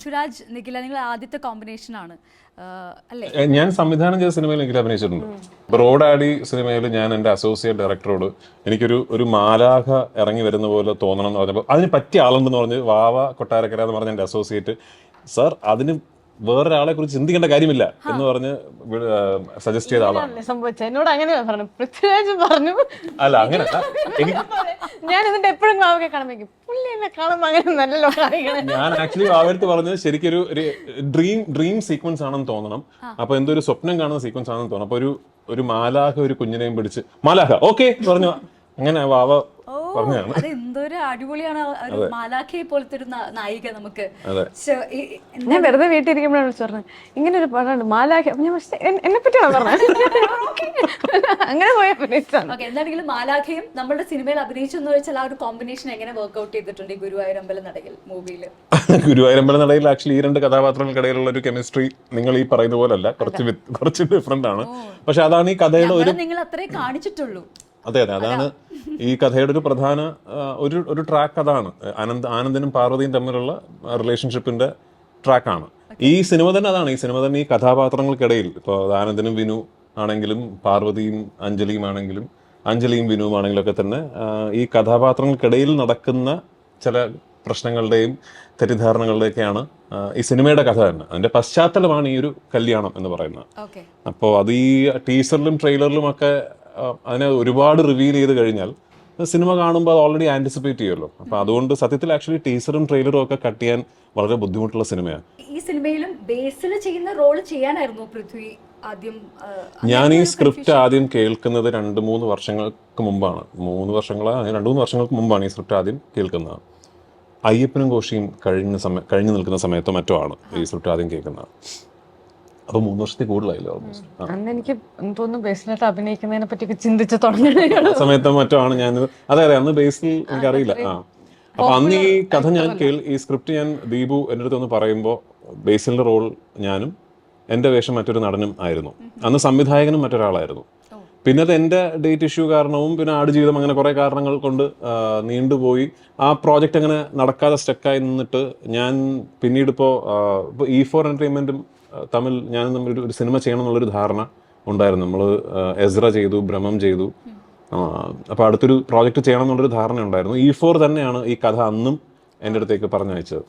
പൃഥ്വിരാജ് നിഖില നിങ്ങൾ ആദ്യത്തെ കോമ്പിനേഷൻ ആണ്. അല്ലേ? ഞാൻ സംവിധാനം ചെയ്ത സിനിമയിൽ എനിക്ക് അഭിനയിച്ചിട്ടുണ്ട്. ബ്രോഡാഡി സിനിമയിൽ ഞാൻ എന്റെ അസോസിയേറ്റ് ഡയറക്ടറോട് എനിക്കൊരു ഒരു മാലാഖ ഇറങ്ങി വരുന്ന പോലെ തോന്നണം എന്ന് പറഞ്ഞപ്പോൾ അതിന് പറ്റിയ ആളുണ്ടെന്ന് പറഞ്ഞ് വാവ കൊട്ടാരക്കര എന്ന് പറഞ്ഞ എന്റെ അസോസിയേറ്റ് സർ അതിന് വേറൊരാളെ കുറിച്ച് ചിന്തിക്കേണ്ട കാര്യമില്ല എന്ന് പറഞ്ഞ് സജസ്റ്റ് ചെയ്ത ആളാണ്. സംഭവിച്ചത് എന്നോട് അങ്ങനെയാ പറഞ്ഞു. പൃഥ്വിരാജ് പറഞ്ഞു. അല്ല അങ്ങനെ ഞാൻ ഇതിന്റെ എപ്പോഴും മാവൊക്കെ കാണുമ്പോ പുള്ളി എന്നെ കാണുമ്പോ അങ്ങനെ നല്ലല്ലോ ഞാൻ ആക്ച്വലി വാവടുത്ത് പറഞ്ഞത് ശരിക്കും ഒരു ഡ്രീം ഡ്രീം സീക്വൻസ് ആണെന്ന് തോന്നണം. അപ്പൊ എന്തോ ഒരു സ്വപ്നം കാണുന്ന സീക്വൻസ് ആണെന്ന് തോന്നണം. അപ്പൊ ഒരു ഒരു മാലാഹ ഒരു കുഞ്ഞിനെയും പിടിച്ച് മാലാഹ ഓക്കെ പറഞ്ഞു അങ്ങനെ വാവ ഓ പറഞ്ഞതാണ്. അത് എന്തൊരു അടിപൊളിയാണ്. ഒരു മാലാഖയെ പോലത്തെ ഒരു നായിക നമുക്ക്. ഞാൻ വെറുതെ വീട്ടിൽ ഇരിക്കുമ്പോഴാണ് വിളിച്ചു പറഞ്ഞത്. ഇങ്ങനെ ഒരു പടമുണ്ട് മാലാഖ ഞാൻ പക്ഷേ എന്നെ പറ്റിയാണ് പറഞ്ഞത്? അങ്ങനെ പോയ ഓക്കെ എന്താണെങ്കിലും മാലാഖയും നമ്മുടെ സിനിമയിൽ അഭിനയിച്ചു എന്ന് വെച്ചാൽ ആ ഒരു കോമ്പിനേഷൻ എങ്ങനെ വർക്ക്ഔട്ട് ചെയ്തിട്ടുണ്ട് ഈ ഗുരുവായൂർ അമ്പലം നടയിൽ മൂവിയിൽ ഗുരുവായൂരമ്പല നടയിൽ ആക്ച്വലി ഈ രണ്ട് കഥാപാത്രങ്ങൾക്കിടയിലുള്ള ഒരു കെമിസ്ട്രി നിങ്ങൾ ഈ പറയുന്ന പോലെ അല്ല കുറച്ച് കുറച്ച് ഡിഫറെന്റ് ആണ്. പക്ഷെ അതാണ് ഈ കഥയുടെ ഒരു നിങ്ങൾ അത്രേ കാണിച്ചിട്ടുള്ളൂ. അതെ അതെ. അതാണ് ഈ കഥയുടെ ഒരു പ്രധാന ഒരു ഒരു ട്രാക്ക് അതാണ്. ആനന്ദ് ആനന്ദനും പാർവതിയും തമ്മിലുള്ള റിലേഷൻഷിപ്പിന്റെ ട്രാക്കാണ് ഈ സിനിമ തന്നെ അതാണ്. ഈ സിനിമ തന്നെ ഈ കഥാപാത്രങ്ങൾക്കിടയിൽ. ഇപ്പോൾ ആനന്ദനും വിനു ആണെങ്കിലും പാർവതിയും അഞ്ജലിയും ആണെങ്കിലും അഞ്ജലിയും വിനുവും ആണെങ്കിലും ഒക്കെ തന്നെ ഈ കഥാപാത്രങ്ങൾക്കിടയിൽ നടക്കുന്ന ചില പ്രശ്നങ്ങളുടെയും തെറ്റിദ്ധാരണകളുടെയൊക്കെയാണ് ഈ സിനിമയുടെ കഥ തന്നെ. അതിന്റെ പശ്ചാത്തലമാണ് ഈ ഒരു കല്യാണം എന്ന് പറയുന്നത്. അപ്പോൾ അത് ഈ ടീസറിലും ട്രെയിലറിലും ഒക്കെ അതിനെ ഒരുപാട് റിവീൽ ചെയ്ത് കഴിഞ്ഞാൽ സിനിമ കാണുമ്പോൾ അത് ഓൾറെഡി ആന്റിസിപ്പേറ്റ് ചെയ്യുമല്ലോ. അപ്പോൾ അതുകൊണ്ട് സത്യത്തിൽ ആക്ച്വലി ടീസറും ട്രെയിലറും ഒക്കെ കട്ട് ചെയ്യാൻ വളരെ ബുദ്ധിമുട്ടുള്ള സിനിമയാണ് ഈ സിനിമയിലും ബേസിൽ ചെയ്യുന്ന റോൾ ചെയ്യാനായിരുന്നു പൃഥ്വി ആദ്യം ഞാൻ ഈ സ്ക്രിപ്റ്റ് ആദ്യം കേൾക്കുന്നത് രണ്ട് മൂന്ന് വർഷങ്ങൾക്ക് മുമ്പാണ്. മൂന്ന് വർഷങ്ങളോ അങ്ങനെ രണ്ട് മൂന്ന് വർഷങ്ങൾക്ക് മുമ്പാണ് ഈ സ്ക്രിപ്റ്റ് ആദ്യം കേൾക്കുന്നത്. അയ്യപ്പനും കോശിയും കഴിഞ്ഞ സമയം കഴിഞ്ഞു നിൽക്കുന്ന സമയത്തോ മറ്റോ ആണ് ഈ സ്ക്രിപ്റ്റ് ആദ്യം കേൾക്കുന്നത്. അപ്പോൾ മൂന്ന് വർഷത്തിൽ കൂടുതലായില്ലേ ഓൾമോസ്റ്റ് അന്ന് എനിക്ക് തോന്നുന്നു ബേസിലായിട്ട് അഭിനയിക്കുന്നതിനെ പറ്റി ചിന്തിച്ചു തുടങ്ങി സമയത്ത് മറ്റോ ആണ് ഞാൻ അതെ അതെ അന്ന് ബേസിൽ എനിക്കറിയില്ല. ആ. അപ്പൊ അന്ന് ഈ കഥ ഞാൻ കേൾ ഈ സ്ക്രിപ്റ്റ് ഞാൻ ദീപു എന്റെ അടുത്ത് ഒന്ന് പറയുമ്പോൾ ബേസിലിന്റെ റോൾ ഞാനും എന്റെ വേഷം മറ്റൊരു നടനും ആയിരുന്നു. അന്ന് സംവിധായകനും മറ്റൊരാളായിരുന്നു. പിന്നെ അത് എന്റെ ഡേറ്റ് ഇഷ്യൂ കാരണവും പിന്നെ ആട് ജീവിതം അങ്ങനെ കുറേ കാരണങ്ങൾ കൊണ്ട് നീണ്ടുപോയി. ആ പ്രോജക്റ്റ് അങ്ങനെ നടക്കാതെ സ്റ്റക്കായി നിന്നിട്ട് ഞാൻ പിന്നീട് ഇപ്പോ ഇപ്പോൾ ഇ ഫോർ എന്റർടൈൻമെന്റും തമ്മിൽ ഞാനും തമ്മിൽ ഒരു- സിനിമ ചെയ്യണം എന്നുള്ളൊരു ധാരണ ഉണ്ടായിരുന്നു. നമ്മൾ എസ്ര ചെയ്തു ഭ്രമം ചെയ്തു. അപ്പോൾ അടുത്തൊരു പ്രോജക്റ്റ് ചെയ്യണം എന്നുള്ളൊരു ധാരണ ഉണ്ടായിരുന്നു. ഈ ഫോർ തന്നെയാണ് ഈ കഥ അന്നും എന്റെ അടുത്തേക്ക് പറഞ്ഞയച്ചത്.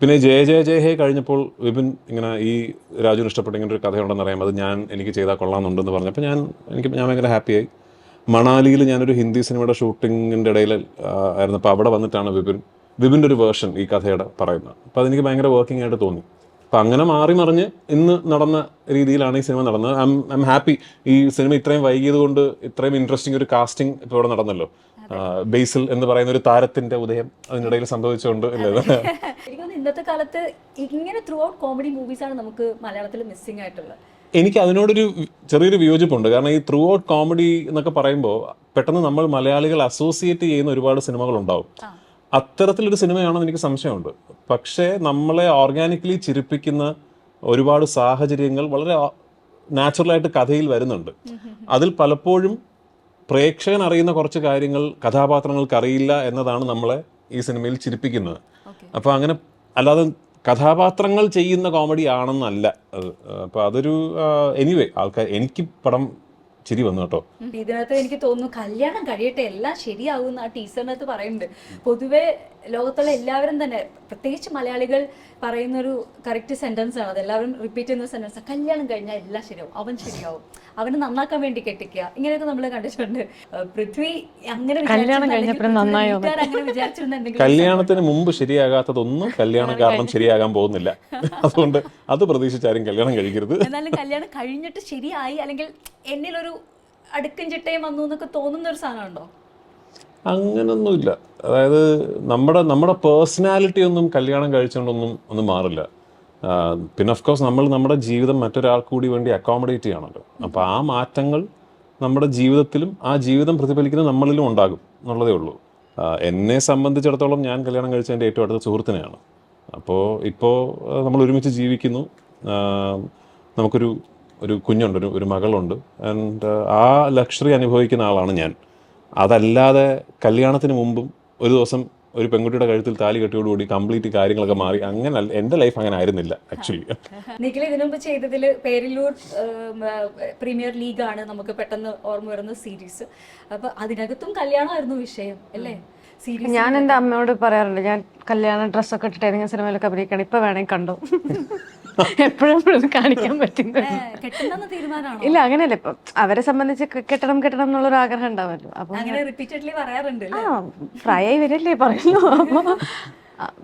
പിന്നെ ജയ ജയ ജയ ഹേ കഴിഞ്ഞപ്പോൾ വിപിൻ ഇങ്ങനെ ഈ രാജുവിന് ഇഷ്ടപ്പെട്ട ഇങ്ങനെ ഒരു കഥയുണ്ടെന്ന് അറിയാം. അത് ഞാൻ എനിക്ക് ചെയ്താൽ കൊള്ളാമെന്നുണ്ടെന്ന് പറഞ്ഞപ്പോൾ ഞാൻ എനിക്ക് ഞാൻ ഭയങ്കര ഹാപ്പിയായി. മണാലിയിൽ ഞാനൊരു ഹിന്ദി സിനിമയുടെ ഷൂട്ടിങ്ങിന്റെ ഇടയിൽ ആയിരുന്നു. അപ്പോൾ അവിടെ വന്നിട്ടാണ് വിപിൻ വിപിന്റെ ഒരു വേർഷൻ ഈ കഥയുടെ പറയുന്നത്. അപ്പോൾ അതെനിക്ക് ഭയങ്കര വർക്കിംഗ് ആയിട്ട് തോന്നി. അപ്പം അങ്ങനെ മാറി മറിഞ്ഞ് ഇന്ന് നടന്ന രീതിയിലാണ് ഈ സിനിമ നടന്നത്. ഐ എം ഹാപ്പി ഈ സിനിമ ഇത്രയും വൈകിയത് കൊണ്ട് ഇത്രയും ഇൻട്രസ്റ്റിംഗ് ഒരു കാസ്റ്റിംഗ് ഇപ്പോൾ ഇവിടെ നടന്നല്ലോ. ബേസിൽ എന്ന് പറയുന്ന ഒരു താരത്തിന്റെ ഉദയം അതിനിടയിൽ സംഭവിച്ചുകൊണ്ട് ഇന്നത്തെ കാലത്ത് ഇങ്ങനെ ത്രൂ ഔട്ട് കോമഡി മൂവീസ് ആണ് നമുക്ക് മലയാളത്തിൽ മിസ്സിംഗ് ആയിട്ടുള്ളത്. എനിക്ക് അതിനോടൊരു ചെറിയൊരു വിയോജിപ്പുണ്ട്. കാരണം ഈ ത്രൂ ഔട്ട് കോമഡി എന്നൊക്കെ പറയുമ്പോൾ പെട്ടെന്ന് നമ്മൾ മലയാളികൾ അസോസിയേറ്റ് ചെയ്യുന്ന ഒരുപാട് സിനിമകൾ ഉണ്ടാവും അത്തരത്തിലൊരു സിനിമയാണെന്ന് എനിക്ക് സംശയമുണ്ട്. പക്ഷേ നമ്മളെ ഓർഗാനിക്കലി ചിരിപ്പിക്കുന്ന ഒരുപാട് സാഹചര്യങ്ങൾ വളരെ നാച്ചുറലായിട്ട് കഥയിൽ വരുന്നുണ്ട്. അതിൽ പലപ്പോഴും പ്രേക്ഷകൻ അറിയുന്ന കുറച്ച് കാര്യങ്ങൾ കഥാപാത്രങ്ങൾക്ക് അറിയില്ല എന്നതാണ് നമ്മളെ ഈ സിനിമയിൽ ചിരിപ്പിക്കുന്നത്. അപ്പോൾ അങ്ങനെ അല്ലാതെ കഥാപാത്രങ്ങൾ ചെയ്യുന്ന കോമഡി ആണെന്നല്ല അത്. അപ്പോൾ അതൊരു എനിവേ ആൾക്കാർ എനിക്ക് പടം ചിരി വന്നു കേട്ടോ. ഇതിനകത്ത് എനിക്ക് തോന്നുന്നു കല്യാണം കഴിയട്ടെ എല്ലാം ശരിയാവും ആ ടീച്ചറിനകത്ത് പറയുന്നുണ്ട്. പൊതുവെ ലോകത്തുള്ള എല്ലാവരും തന്നെ പ്രത്യേകിച്ച് മലയാളികൾ പറയുന്നൊരു കറക്റ്റ് സെന്റൻസ് ആണ്. അത് എല്ലാവരും റിപ്പീറ്റ് ചെയ്യുന്ന സെന്റൻസ് കല്യാണം കഴിഞ്ഞാൽ എല്ലാം ശരിയാവും. അവൻ ശരിയാവും. അവന് നന്നാക്കാൻ വേണ്ടി കെട്ടിക്കുക. ഇങ്ങനെയൊക്കെ നമ്മൾ കണ്ടിട്ടുണ്ട്. പൃഥ്വി അങ്ങനെ കല്യാണത്തിന് മുമ്പ് ശരിയാകാത്തതൊന്നും കല്യാണം കാരണം ശരിയാകാൻ പോകുന്നില്ല. അതുകൊണ്ട് അത് പ്രതീക്ഷിച്ചാരും കല്യാണം കഴിക്കരുത്. എന്നാലും കല്യാണം കഴിഞ്ഞിട്ട് ശരിയായി അല്ലെങ്കിൽ എന്നിലൊരു അടുക്കും ചിട്ടയും വന്നു എന്നൊക്കെ തോന്നുന്ന ഒരു സാധനമുണ്ടോ? അങ്ങനൊന്നുമില്ല അതായത് നമ്മുടെ നമ്മുടെ പേഴ്സണാലിറ്റി ഒന്നും കല്യാണം കഴിച്ചുകൊണ്ടൊന്നും ഒന്നും മാറില്ല പിന്നെ ഓഫ് കോഴ്സ് നമ്മൾ നമ്മുടെ ജീവിതം മറ്റൊരാൾക്ക് കൂടി വേണ്ടി അക്കോമഡേറ്റ് ചെയ്യണമല്ലോ അപ്പോൾ ആ മാറ്റങ്ങൾ നമ്മുടെ ജീവിതത്തിലും ആ ജീവിതം പ്രതിഫലിക്കുന്ന നമ്മളിലും ഉണ്ടാകും എന്നുള്ളതേ ഉള്ളൂ എന്നെ സംബന്ധിച്ചിടത്തോളം ഞാൻ കല്യാണം കഴിച്ച എന്റെ ഏറ്റവും അടുത്ത സുഹൃത്തിനെയാണ് അപ്പോൾ ഇപ്പോൾ നമ്മൾ ഒരുമിച്ച് ജീവിക്കുന്നു നമുക്കൊരു ഒരു കുഞ്ഞുണ്ട് ഒരു ഒരു മകളുണ്ട് ആൻഡ് ആ ലക്ഷറി അനുഭവിക്കുന്ന ആളാണ് ഞാൻ അതല്ലാതെ കല്യാണത്തിന് മുമ്പും ഒരു ദിവസം ഒരു പെൺകുട്ടിയുടെ കഴുത്തിൽ താലി കെട്ടിയോടുകൂടി കംപ്ലീറ്റ് കാര്യങ്ങളൊക്കെ മാറി അങ്ങനെ എന്റെ എന്റെ ലൈഫ് അങ്ങനെ ആയിരുന്നില്ല ആക്ച്വലി നിഖിൽ ഇതിനു മുമ്പ് ചെയ്തതിൽ പേരിലൂർ പ്രീമിയർ ലീഗ് ആണ് നമുക്ക് പെട്ടെന്ന് ഓർമ്മ വരുന്ന സീരീസ് അപ്പൊ അതിനകത്തും കല്യാണമായിരുന്നു വിഷയം അല്ലേ? സീരീസ് ഞാൻ എന്റെ അമ്മയോട് പറയാറുണ്ട് ഞാൻ കല്യാണ ഡ്രസ്സൊക്കെ ഇട്ടിട്ട് ഏതെങ്കിലും സിനിമയിലൊക്കെ അഭിനയിക്കണം ഇപ്പൊ വേണമെങ്കിൽ കണ്ടോ? എപ്പോഴും എപ്പോഴും കാണിക്കാൻ പറ്റുന്നത്. ഇല്ല അങ്ങനെയല്ല. ഇപ്പൊ അവരെ സംബന്ധിച്ച് കെട്ടണം കെട്ടണം എന്നുള്ളൊരു ആഗ്രഹം ഉണ്ടാവുമല്ലോ അപ്പൊ ആ റിപ്പീറ്റഡ്ലി ആയി വരല്ലേ പറയുന്നു. അപ്പൊ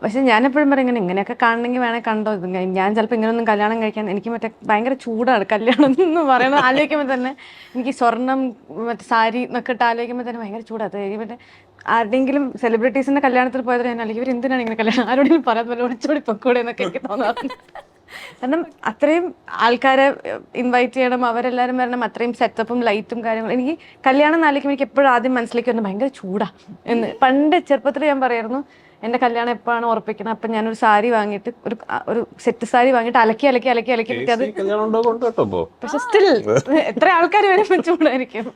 പക്ഷെ ഞാൻ എപ്പോഴും പറയും ഇങ്ങനെ ഇങ്ങനെയൊക്കെ കാണണമെങ്കിൽ വേണേൽ കണ്ടോ? ഇത് ഞാൻ- ചിലപ്പോൾ ഇങ്ങനെയൊന്നും കല്യാണം കഴിക്കാൻ എനിക്ക് മറ്റേ ഭയങ്കര ചൂടാണ് കല്യാണം എന്ന് പറയണത് ആലോചിക്കുമ്പോൾ തന്നെ എനിക്ക് സ്വർണം മറ്റേ സാരി എന്നൊക്കെ ഇട്ട് ആലോചിക്കുമ്പോൾ തന്നെ ഭയങ്കര ചൂടാണ് അത് മറ്റേ ആരുടെങ്കിലും സെലിബ്രിറ്റീസിന്റെ കല്യാണത്തിൽ പോയത് ഞാൻ അല്ലെങ്കിൽ ഇവർ എന്തിനാണ് ഇങ്ങനെ കല്യാണം ആരോടെങ്കിലും പറയാൻ പോലെ ഒളിച്ചോടി പൊക്കൂടെ എന്നൊക്കെ എനിക്ക് തോന്നാറുണ്ട്. കാരണം അത്രയും ആൾക്കാരെ ഇൻവൈറ്റ് ചെയ്യണം അവരെല്ലാവരും വരണം അത്രയും സെറ്റപ്പും ലൈറ്റും കാര്യങ്ങളും. എനിക്ക് കല്യാണം നാലേക്കും എനിക്ക് എപ്പോഴും ആദ്യം മനസ്സിലേക്ക് വരുന്നത് ഭയങ്കര ചൂടാ. എന്ന് പണ്ട് ചെറുപ്പത്തിൽ ഞാൻ പറയായിരുന്നു എന്റെ കല്യാണം എപ്പോഴാണ് ഉറപ്പിക്കുന്നത് അപ്പം ഞാനൊരു സാരി വാങ്ങിയിട്ട് ഒരു ഒരു സെറ്റ് സാരി വാങ്ങിയിട്ട് അലക്കി അലക്കി അലക്കി അലക്കി പറ്റി അത് കല്യാണം ഉണ്ടോ കൊണ്ട് ഇപ്പോ? പക്ഷെ സ്റ്റിൽ എത്ര ആൾക്കാർ വരെ വെച്ചുകൊണ്ടായിരിക്കും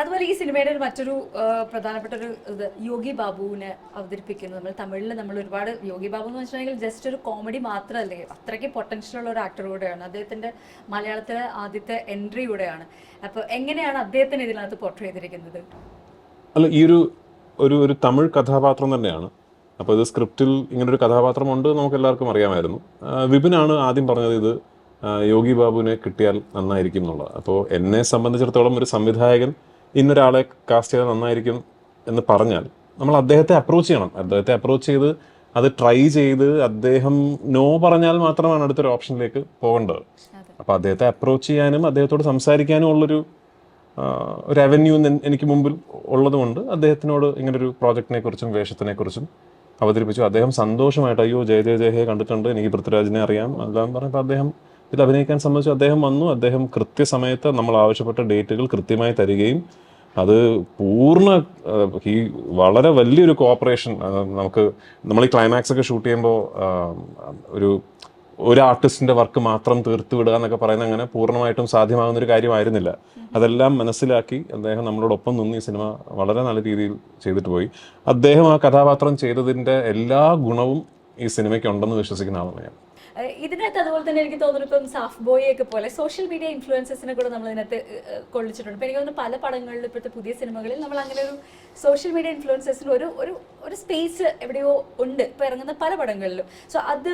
അതുപോലെ ഈ സിനിമയുടെ ഒരു മറ്റൊരു പ്രധാനപ്പെട്ട ഒരു ഇത് യോഗി ബാബുവിനെ അവതരിപ്പിക്കുന്നത് നമ്മൾ തമിഴിൽ നമ്മൾ ഒരുപാട് യോഗി ബാബു എന്ന് വെച്ചിട്ടുണ്ടെങ്കിൽ ജസ്റ്റ് ഒരു കോമഡി മാത്രമല്ലേ? അത്രയ്ക്ക് പൊട്ടൻഷ്യൽ ഉള്ള ഒരു ആക്ടർ കൂടെയാണ്. അദ്ദേഹത്തിന്റെ മലയാളത്തിലെ ആദ്യത്തെ എൻട്രി കൂടെയാണ്. അപ്പോൾ എങ്ങനെയാണ് അദ്ദേഹത്തിന് ഇതിനകത്ത് പോർട്രേ ചെയ്തിരിക്കുന്നത്? അല്ല ഈ ഒരു ഒരു ഒരു തമിഴ് കഥാപാത്രം തന്നെയാണ്. അപ്പോൾ ഇത് സ്ക്രിപ്റ്റിൽ ഇങ്ങനെ ഒരു കഥാപാത്രമുണ്ട് നമുക്ക് എല്ലാവർക്കും അറിയാമായിരുന്നു. വിപിനാണ് ആദ്യം പറഞ്ഞത് ഇത് യോഗി ബാബുവിനെ കിട്ടിയാൽ നന്നായിരിക്കും എന്നുള്ളത്. അപ്പോൾ എന്നെ സംബന്ധിച്ചിടത്തോളം ഒരു സംവിധായകൻ ഇന്നൊരാളെ കാസ്റ്റ് ചെയ്താൽ നന്നായിരിക്കും എന്ന് പറഞ്ഞാൽ നമ്മൾ അദ്ദേഹത്തെ അപ്രോച്ച് ചെയ്യണം. അദ്ദേഹത്തെ അപ്രോച്ച് ചെയ്ത് അത് ട്രൈ ചെയ്ത് അദ്ദേഹം നോ പറഞ്ഞാൽ മാത്രമാണ് അടുത്തൊരു ഓപ്ഷനിലേക്ക് പോകേണ്ടത്. അപ്പോൾ അദ്ദേഹത്തെ അപ്രോച്ച് ചെയ്യാനും അദ്ദേഹത്തോട് സംസാരിക്കാനും ഉള്ളൊരു ഒരു അവന്യൂ എനിക്ക് മുമ്പിൽ ഉള്ളതുകൊണ്ട് അദ്ദേഹത്തിനോട് ഇങ്ങനൊരു പ്രോജക്റ്റിനെ കുറിച്ചും വേഷത്തിനെ കുറിച്ചും അവതരിപ്പിച്ചു. അദ്ദേഹം സന്തോഷമായിട്ട് അയ്യോ ജയ ജയ ജയഹേ കണ്ടിട്ടുണ്ട്. എനിക്ക് പൃഥ്വിരാജിനെ അറിയാം. എല്ലാം പറഞ്ഞപ്പോൾ അദ്ദേഹം ഇതിൽ അഭിനയിക്കാൻ സംബന്ധിച്ച് അദ്ദേഹം വന്നു. അദ്ദേഹം കൃത്യസമയത്ത് നമ്മൾ ആവശ്യപ്പെട്ട ഡേറ്റുകൾ കൃത്യമായി തരികയും അത് പൂർണ ഈ വളരെ വലിയൊരു കോപ്പറേഷൻ നമുക്ക് നമ്മൾ ഈ ക്ലൈമാക്സ് ഒക്കെ ഷൂട്ട് ചെയ്യുമ്പോൾ ഒരു ഒരു ആർട്ടിസ്റ്റിന്റെ വർക്ക് മാത്രം തീർത്തു വിടുക എന്നൊക്കെ പറയുന്ന അങ്ങനെ പൂർണമായിട്ടും സാധ്യമാകുന്ന ഒരു കാര്യമായിരുന്നില്ല. അതെല്ലാം മനസ്സിലാക്കി അദ്ദേഹം നമ്മളോടൊപ്പം നിന്ന് ഈ സിനിമ വളരെ നല്ല രീതിയിൽ ചെയ്തിട്ട് പോയി. അദ്ദേഹം ആ കഥാപാത്രം ചെയ്തതിന്റെ എല്ലാ ഗുണവും ഈ സിനിമയ്ക്ക് ഉണ്ടെന്ന് വിശ്വസിക്കുന്ന ആളാണ് ഞാൻ. ഇതിനകത്ത് അതുപോലെ തന്നെ എനിക്ക് തോന്നുന്നു ഇപ്പം സാഫ് ബോയ് ഒക്കെ പോലെ സോഷ്യൽ മീഡിയ ഇൻഫ്ലുവൻസസിനെ കൂടെ നമ്മൾ ഇതിനകത്ത് കൊള്ളിച്ചിട്ടുണ്ട്. എനിക്ക് തോന്നുന്നു പല പടങ്ങളിലും ഇപ്പോഴത്തെ പുതിയ സിനിമകളിൽ നമ്മൾ അങ്ങനെ ഒരു സോഷ്യൽ മീഡിയ ഇൻഫ്ലുവൻസസിന് ഒരു ഒരു ഒരു സ്പേസ് എവിടെയോ ഉണ്ട്. ഇപ്പം ഇറങ്ങുന്ന പല പടങ്ങളിലും. സോ അത്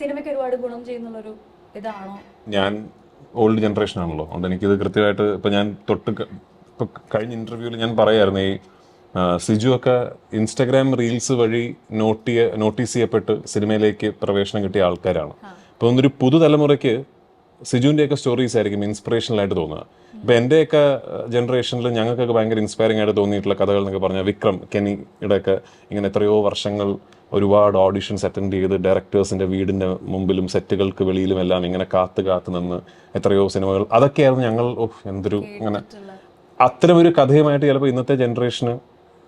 സിനിമയ്ക്ക് ഒരുപാട് ഗുണം ചെയ്യുന്നുള്ളൊരു ഇതാണോ? ഞാൻ ഓൾഡ് ജനറേഷൻ ആണല്ലോ. അതുകൊണ്ട് എനിക്കിത് കൃത്യമായിട്ട് ഇപ്പം ഞാൻ തൊട്ട് ഇപ്പം കഴിഞ്ഞ ഇന്റർവ്യൂവിൽ ഞാൻ പറയായിരുന്നു ഈ സിജു ഒക്കെ ഇൻസ്റ്റഗ്രാം റീൽസ് വഴി നോട്ട് നോട്ടീസ് ചെയ്യപ്പെട്ട് സിനിമയിലേക്ക് പ്രവേശനം കിട്ടിയ ആൾക്കാരാണ്. അപ്പോൾ ഒന്നൊരു പുതുതലമുറയ്ക്ക് സിജുവിന്റെയൊക്കെ സ്റ്റോറീസ് ആയിരിക്കും ഇൻസ്പിറേഷനൽ ആയിട്ട് തോന്നുക. ഇപ്പം എന്റെയൊക്കെ ജനറേഷനിൽ ഞങ്ങൾക്കൊക്കെ ഭയങ്കര ഇൻസ്പയറിംഗ് ആയിട്ട് തോന്നിയിട്ടുള്ള കഥകൾ എന്നൊക്കെ പറഞ്ഞാൽ വിക്രം കെനിയുടെ ഒക്കെ ഇങ്ങനെ എത്രയോ വർഷങ്ങൾ ഒരുപാട് ഓഡിഷൻസ് അറ്റൻഡ് ചെയ്ത് ഡയറക്ടേഴ്സിന്റെ വീടിന്റെ മുമ്പിലും സെറ്റുകൾക്ക് വെളിയിലും എല്ലാം ഇങ്ങനെ കാത്ത് കാത്ത് നിന്ന് എത്രയോ സിനിമകൾ. അതൊക്കെയായിരുന്നു ഞങ്ങൾ ഓഹ് എന്തൊരു അങ്ങനെ അത്തരമൊരു കഥയുമായിട്ട് ചിലപ്പോൾ ഇന്നത്തെ ജനറേഷന്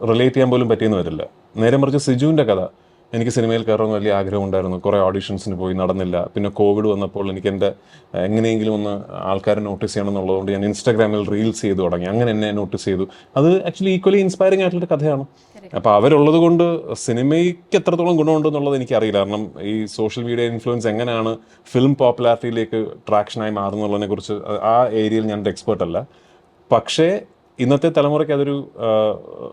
റിലേറ്റ് ചെയ്യാൻ പോലും പറ്റിയെന്ന് വരില്ല. നേരെ മറിച്ച് സിജുവിന്റെ കഥ. എനിക്ക് സിനിമയിൽ കയറണമെന്ന് വലിയ ആഗ്രഹം ഉണ്ടായിരുന്നു കുറേ ഓഡിഷൻസിന് പോയി നടന്നില്ല. പിന്നെ കോവിഡ് വന്നപ്പോൾ എനിക്ക് എന്റെ എങ്ങനെയെങ്കിലും ഒന്ന് ആൾക്കാരെ നോട്ടീസ് ചെയ്യണം എന്നുള്ളതുകൊണ്ട് ഞാൻ ഇൻസ്റ്റാഗ്രാമിൽ റീൽസ് ചെയ്തു തുടങ്ങി. അങ്ങനെ എന്നെ നോട്ടീസ് ചെയ്തു. അത് ആക്ച്വലി ഈക്വലി ഇൻസ്പയറിംഗ് ആയിട്ടുള്ള കഥയാണ്. അപ്പോൾ അവരുള്ളത് കൊണ്ട് സിനിമയ്ക്ക് എത്രത്തോളം ഗുണമുണ്ടെന്നുള്ളത് എനിക്കറിയില്ല കാരണം ഈ സോഷ്യൽ മീഡിയ ഇൻഫ്ലുവൻസ് എങ്ങനെയാണ് ഫിലിം പോപ്പുലാരിറ്റിയിലേക്ക് ട്രാക്ഷനായി മാറുന്നുള്ളതിനെ കുറിച്ച് ആ ഏരിയയിൽ ഞാൻ എക്സ്പേർട്ട് അല്ല. പക്ഷേ ഇന്നത്തെ തലമുറയ്ക്ക് അതൊരു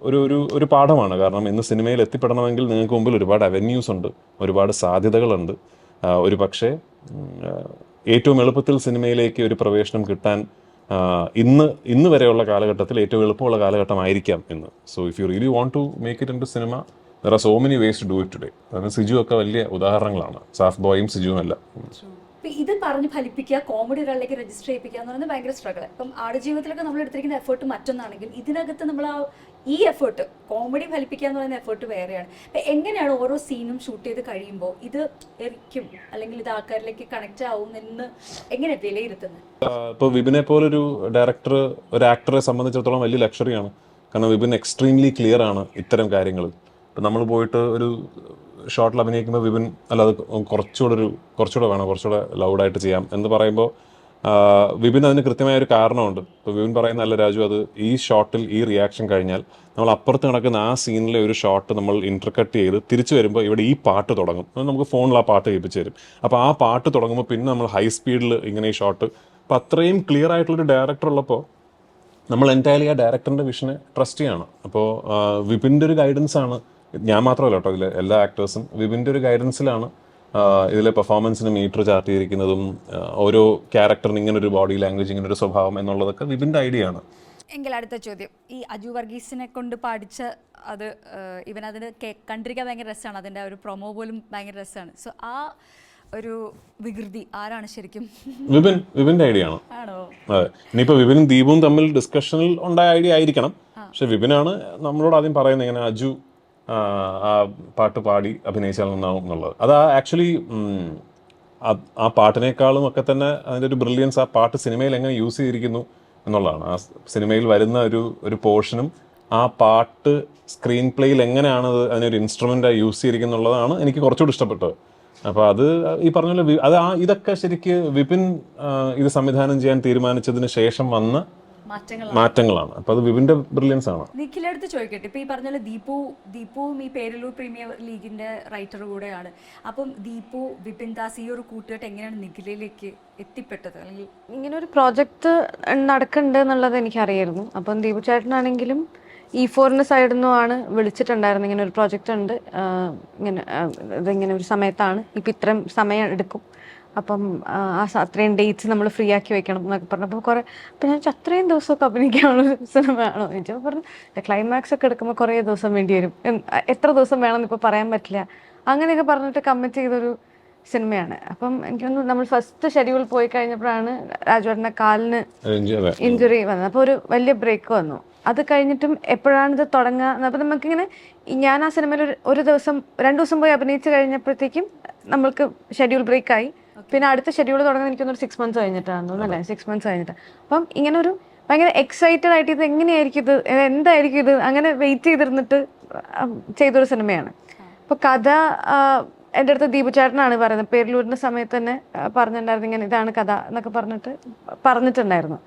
ഒരു ഒരു ഒരു പാഠമാണ്. കാരണം ഇന്ന് സിനിമയിൽ എത്തിപ്പെടണമെങ്കിൽ നിങ്ങൾക്ക് മുമ്പിൽ ഒരുപാട് അവന്യൂസ് ഉണ്ട് ഒരുപാട് സാധ്യതകളുണ്ട്. ഒരു പക്ഷേ ഏറ്റവും എളുപ്പത്തിൽ സിനിമയിലേക്ക് ഒരു പ്രവേശനം കിട്ടാൻ ഇന്ന് ഇന്ന് വരെയുള്ള കാലഘട്ടത്തിൽ ഏറ്റവും എളുപ്പമുള്ള കാലഘട്ടമായിരിക്കാം ഇന്ന്. So if you really want to make it into cinema there are so many ways to do it today അതായത് സിജു ഒക്കെ വലിയ ഉദാഹരണങ്ങളാണ്. സാഫ് ബോയും സിജുവും എല്ലാം ഇത് പറഞ്ഞ് ഫലിപ്പിക്കുക കോമഡി ഒരാളിലേക്ക് രജിസ്റ്റർ ചെയ്യിപ്പിക്കുക എന്ന് പറയുന്നത് ഭയങ്കര സ്ട്രഗിൾ ഇപ്പം ആടുജീവിതത്തിലൊക്കെ നമ്മൾ എടുത്തിരിക്കുന്ന എഫേർട്ട് മറ്റൊന്നാണെങ്കിൽ ഇതിനകത്ത് നമ്മൾ ആ ഈ എഫേർട്ട് കോമഡി ഫലിപ്പിക്കുക എന്ന് പറയുന്ന എഫേർട്ട് വേറെയാണ്. അപ്പൊ എങ്ങനെയാണ് ഓരോ സീനും ഷൂട്ട് ചെയ്ത് കഴിയുമ്പോൾ ഇത് എറിക്കും? അല്ലെങ്കിൽ ഇത് ആൾക്കാരിലേക്ക് കണക്ട് ആവും എന്ന് എങ്ങനെ വിലയിരുത്തുന്നത് ഇപ്പോൾ വിപിനെ ഒരു ഡയറക്ടർ ഒരു ആക്ടറെ സംബന്ധിച്ചിടത്തോളം വലിയ ലക്ഷറിയാണ് കാരണം വിപിൻ എക്സ്ട്രീംലി ക്ലിയർ ആണ് ഇത്തരം കാര്യങ്ങൾ ഇപ്പം നമ്മൾ പോയിട്ട് ഒരു ഷോട്ടിൽ അഭിനയിക്കുമ്പോൾ വിപിൻ അല്ല അത് കുറച്ചുകൂടെ ഒരു കുറച്ചുകൂടെ വേണം കുറച്ചുകൂടെ ലൗഡായിട്ട് ചെയ്യാം എന്ന് പറയുമ്പോൾ വിപിൻ അതിന് കൃത്യമായ ഒരു കാരണമുണ്ട്. ഇപ്പോൾ വിപിൻ പറയുന്ന രാജു അത് ഈ ഷോട്ടിൽ ഈ റിയാക്ഷൻ കഴിഞ്ഞാൽ നമ്മൾ അപ്പുറത്ത് നടക്കുന്ന ആ സീനിലെ ഒരു ഷോട്ട് നമ്മൾ ഇന്റർകട്ട് ചെയ്ത് തിരിച്ചു വരുമ്പോൾ ഇവിടെ ഈ പാട്ട് തുടങ്ങും. നമുക്ക് ഫോണിൽ ആ പാട്ട് കേൾപ്പിച്ച് തരും. അപ്പോൾ ആ പാട്ട് തുടങ്ങുമ്പോൾ പിന്നെ നമ്മൾ ഹൈ സ്പീഡിൽ ഇങ്ങനെ ഈ ഷോട്ട് അപ്പോൾ അത്രയും ക്ലിയർ ആയിട്ടുള്ളൊരു ഡയറക്ടർ ഉള്ളപ്പോൾ നമ്മൾ എന്റയർലി ആ ഡയറക്ടറിന്റെ വിഷനെ ട്രസ്റ്റ് ചെയ്യണം. അപ്പോൾ വിപിന്റെ ഒരു ഗൈഡൻസ് ആണ് ഞാൻ മാത്രമല്ല കേട്ടോ ഇതിലെ എല്ലാ ആക്ടേഴ്സും വിപിന്റെ ഒരു ഗൈഡൻസിലാണ് ഇതിലെ പെർഫോമൻസിന് മീറ്റർ ചാർട്ട് ചെയ്തിരിക്കുന്നതും ഓരോ ക്യാരക്ടറിന് ഇങ്ങനെ ഒരു ബോഡി ലാംഗ്വേജ് ഇങ്ങനെ ഒരു സ്വഭാവം എന്നുള്ളതൊക്കെ വിപിന്റെ ഐഡിയ ആണ്. എങ്കിൽ അടുത്ത ചോദ്യം. ഈ അജു വർഗീസിനെ കൊണ്ട് പാടിച്ച അത് ഇവൻ അതിന് കണ്ടിരിക്കാൻ ഭയങ്കര രസമാണ്. അതിന്റെ ഒരു പ്രൊമോ പോലും ഭയങ്കര രസമാണ്. സോ ആ ഒരു വികൃതി ആരാണ് ശരിക്കും? വിപിൻ വിപിന്റെ ഐഡിയ ആണ്. അതെ. ഇനിയിപ്പോൾ വിപിനും ദീപും തമ്മിൽ ഡിസ്കഷനിൽ ഉണ്ടായ ഐഡിയ ആയിരിക്കണം. പക്ഷെ വിപിനാണ് നമ്മളോട് ആദ്യം പറയുന്നത് ഇങ്ങനെ അജു ആ, പാട്ട് പാടി അഭിനയിച്ചാൽ നന്നാവും എന്നുള്ളത്. അത് ആക്ച്വലി ആ പാട്ടിനേക്കാളും ഒക്കെ തന്നെ അതിന്റെ ഒരു ബ്രില്യൻസ് ആ പാട്ട് സിനിമയിൽ എങ്ങനെ യൂസ് ചെയ്തിരിക്കുന്നു എന്നുള്ളതാണ്. ആ സിനിമയിൽ വരുന്ന ഒരു ഒരു പോർഷനും ആ പാട്ട് സ്ക്രീൻ പ്ലേയിൽ എങ്ങനെയാണ് അത് അതിനൊരു ഇൻസ്ട്രുമെന്റായി യൂസ് ചെയ്തിരിക്കുന്നുള്ളതാണ് എനിക്ക് കുറച്ചുകൂടി ഇഷ്ടപ്പെട്ടത്. അപ്പോൾ അത് ഈ പറഞ്ഞ അത് ആ ഇതൊക്കെ ശരിക്ക് വിപിൻ ഇത് സംവിധാനം ചെയ്യാൻ തീരുമാനിച്ചതിന് ശേഷം വന്ന മാറ്റങ്ങളാണ്. അപ്പോൾ അത് വിപിന്റെ ബ്രില്യൻസ് ആണ്. നിഖിലടുത്ത് ചോദിക്കട്ടെ. ഇപ്പൊ ഈ പറഞ്ഞ പോലെ ദീപു ദീപുവും ഈ പേരലൂർ പ്രീമിയർ ലീഗിന്റെ റൈറ്റർ കൂടെയാണ്. അപ്പം ദീപു വിപിൻ ദാസ് ഈ ഒരു കൂട്ടുകെട്ട് എങ്ങനെയാണ് നിഖിലയിലേക്ക് എത്തിപ്പെട്ടത്? അല്ലെങ്കിൽ ഇങ്ങനെ ഒരു പ്രോജക്റ്റ് നടക്കുന്നുണ്ട് എന്നുള്ളത് എനിക്കറിയായിരുന്നു. അപ്പം ദീപു ചേട്ടനാണെങ്കിലും ഇ ഫോറിന്റെ സൈഡിൽ നിന്നുമാണ് വിളിച്ചിട്ടുണ്ടായിരുന്നു ഇങ്ങനെ ഒരു പ്രോജക്റ്റ് ഉണ്ട്. ഇങ്ങനെ ഇതിങ്ങനെ ഒരു സമയത്താണ്. ഇപ്പം ഇത്രയും സമയം എടുക്കും. അപ്പം ആ അത്രയും ഡേറ്റ്സ് നമ്മൾ ഫ്രീ ആക്കി വെക്കണം എന്നൊക്കെ പറഞ്ഞപ്പോൾ കുറേ അപ്പം ഞാൻ ചോദിച്ചു, അത്രയും ദിവസമൊക്കെ അഭിനയിക്കാനുള്ള സിനിമ ആണോ എന്ന് ചോദിച്ചപ്പോൾ പറഞ്ഞു ക്ലൈമാക്സ് ഒക്കെ എടുക്കുമ്പോൾ കുറേ ദിവസം വേണ്ടി വരും. എത്ര ദിവസം വേണമെന്ന് ഇപ്പോൾ പറയാൻ പറ്റില്ല. അങ്ങനെയൊക്കെ പറഞ്ഞിട്ട് കമ്മിറ്റ് ചെയ്തൊരു സിനിമയാണ് അപ്പം എനിക്ക് തോന്നുന്നു നമ്മൾ ഫസ്റ്റ് ഷെഡ്യൂൾ പോയി കഴിഞ്ഞപ്പോഴാണ് രാജുവേട്ടന്റെ കാലിന് ഇഞ്ചുറി വന്നത്. അപ്പോൾ ഒരു വലിയ ബ്രേക്ക് വന്നു. അത് കഴിഞ്ഞിട്ടും എപ്പോഴാണ് ഇത് തുടങ്ങുക അപ്പം നമുക്കിങ്ങനെ ഞാൻ ആ സിനിമയിൽ ഒരു ദിവസം രണ്ട് ദിവസം പോയി അഭിനയിച്ച് കഴിഞ്ഞപ്പോഴത്തേക്കും നമ്മൾക്ക് ഷെഡ്യൂൾ ബ്രേക്ക് ആയി. പിന്നെ അടുത്ത ഷെഡ്യൂൾ തുടങ്ങുന്നത് എനിക്കൊന്നൊരു സിക്സ് മന്ത്സ് കഴിഞ്ഞിട്ടാണ് അല്ലേ? സിക്സ് മന്ത്സ് കഴിഞ്ഞിട്ട്. അപ്പം ഇങ്ങനെ ഒരു ഭയങ്കര എക്സൈറ്റഡ് ആയിട്ട് ഇത് എങ്ങനെയായിരിക്കും ഇത്? എന്തായിരിക്കും ഇത്? അങ്ങനെ വെയിറ്റ് ചെയ്തിരുന്നിട്ട് ചെയ്തൊരു സിനിമയാണ് അപ്പോൾ കഥ എന്റെ അടുത്ത് ദീപു ചേട്ടനാണ് പറയുന്നത്. പേരിലൂരിന്റെ സമയത്ത് തന്നെ പറഞ്ഞിട്ടുണ്ടായിരുന്നു ഇങ്ങനെ ഇതാണ് കഥ എന്നൊക്കെ പറഞ്ഞിട്ട് പറഞ്ഞിട്ടുണ്ടായിരുന്നു.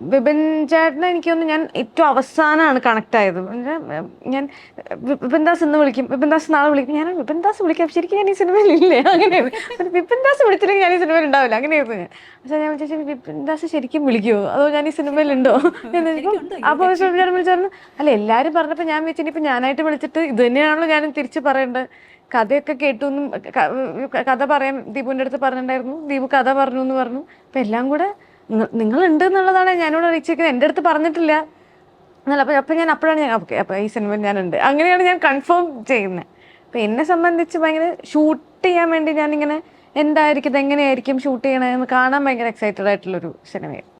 വിപിൻ ചേട്ടനെ എനിക്ക് തോന്നുന്നു ഞാൻ ഏറ്റവും അവസാനമാണ് കണക്ട് ആയത്. ഞാൻ വിപിൻദാസ് വിപിൻ ദാസ് ഇന്ന് വിളിക്കും. വിപിൻ ദാസ് നാളെ വിളിക്കും. ഞാൻ വിപിൻ ദാസ് വിളിക്കാം. ശരിക്കും ഞാൻ ഈ സിനിമയിൽ ഇല്ലേ? അങ്ങനെയാണ് വിപിൻദാസ് വിപിൻ ദാസ് വിളിച്ചില്ലെങ്കിൽ ഞാൻ ഈ സിനിമയിൽ ഉണ്ടാവില്ല. അങ്ങനെയായിരുന്നു ഞാൻ. പക്ഷേ ഞാൻ വിളിച്ചു വിപിൻ ദാസ് ശരിക്കും വിളിക്കുമോ അതോ ഞാൻ ഈ സിനിമയിൽ ഉണ്ടോ? എന്ന് അപ്പോൾ ഞാൻ വിളിച്ചു അല്ല എല്ലാവരും പറഞ്ഞപ്പോൾ ഞാൻ വെച്ചിട്ട് ഇപ്പം ഞാനായിട്ട് വിളിച്ചിട്ട് ഇത് തന്നെയാണല്ലോ ഞാൻ തിരിച്ച് പറയേണ്ടത്. കഥയൊക്കെ കേട്ടു എന്നും കഥ പറയാൻ ദീപുവിന്റെ അടുത്ത് പറഞ്ഞിട്ടുണ്ടായിരുന്നു. ദീപു കഥ പറഞ്ഞു എന്ന് പറഞ്ഞു. അപ്പം എല്ലാം കൂടെ നിങ്ങൾ ഉണ്ട് എന്നുള്ളതാണ് ഞാനിവിടെ അറിയിച്ചിരിക്കുന്നത് എന്റെ അടുത്ത് പറഞ്ഞിട്ടില്ല. എന്നല്ല അപ്പം അപ്പം ഞാൻ അപ്പോഴാണ് ഞാൻ ഓക്കെ അപ്പം ഈ സിനിമയിൽ ഞാനുണ്ട്. അങ്ങനെയാണ് ഞാൻ കൺഫേം ചെയ്യുന്നത് അപ്പം എന്നെ സംബന്ധിച്ച് ഭയങ്കര ഷൂട്ട് ചെയ്യാൻ വേണ്ടി ഞാനിങ്ങനെ എന്തായിരിക്കും ഇത് എങ്ങനെയായിരിക്കും ഷൂട്ട് ചെയ്യണമെന്ന് കാണാൻ ഭയങ്കര എക്സൈറ്റഡ് ആയിട്ടുള്ളൊരു സിനിമയാണ്.